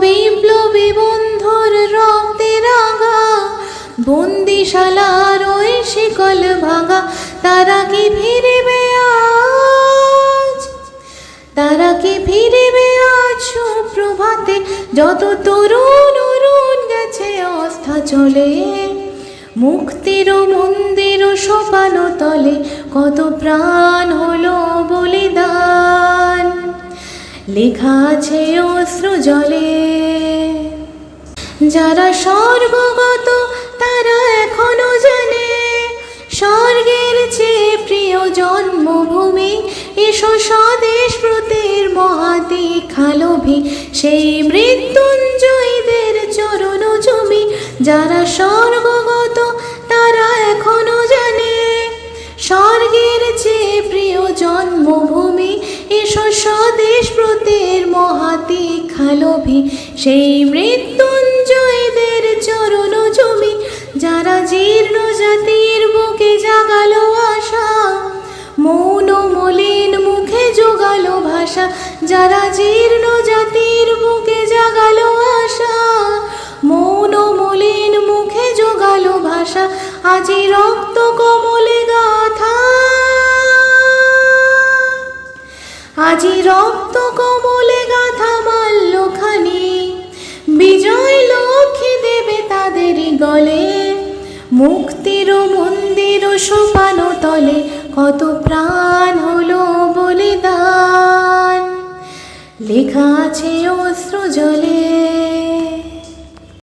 বিপ্লবী বন্ধুর রক্তে রাঙা বন্দিশালার ওই শিকল ভাঙা। তারা কি ফিরিবে আজ? তারা কি ফিরিবে আজ সুপ্রভাতে? যত তরুণ অরুণ গেছে, অস্থা চলে। মুক্তির মন্দির সোপানো তলে, কত প্রাণ হলো বলিদান। লেখা আছে অশ্রু জলে। যারা স্বর্গগত, তারা এখনও জানে। স্বর্গের চেয়ে প্রিয় জন্মভূমি, এসো স্বদেশ ব্রতের মহাতি খালোভি সেই মৃত্যুঞ্জয়ীদের চরণ জমি, যারা স্বর্গগত, তারা এখনও জানে। স্বর্গের চেয়ে প্রিয় জন্মভূমি, এসো স্বদেশ ব্রতের মহাতি খালোভি সেই মৃত্যুঞ্জয়ীদের জীর্ণ জাতির বুকে জাগালো আশা। মৌন মলিন মুখে জোগালো ভাষা। যারা জীর্ণ জাতির বুকে জাগালো আশা। মৌন মলিন মুখে জোগালো ভাষা। আজি রক্ত কমলে গাথা। আজি রক্ত কমলে গাথা মাল্যখানি। মুক্তির মন্দির সোপানো তলে কত প্রাণ হলো বলিদান। লেখা আছে অস্ত্র জলে।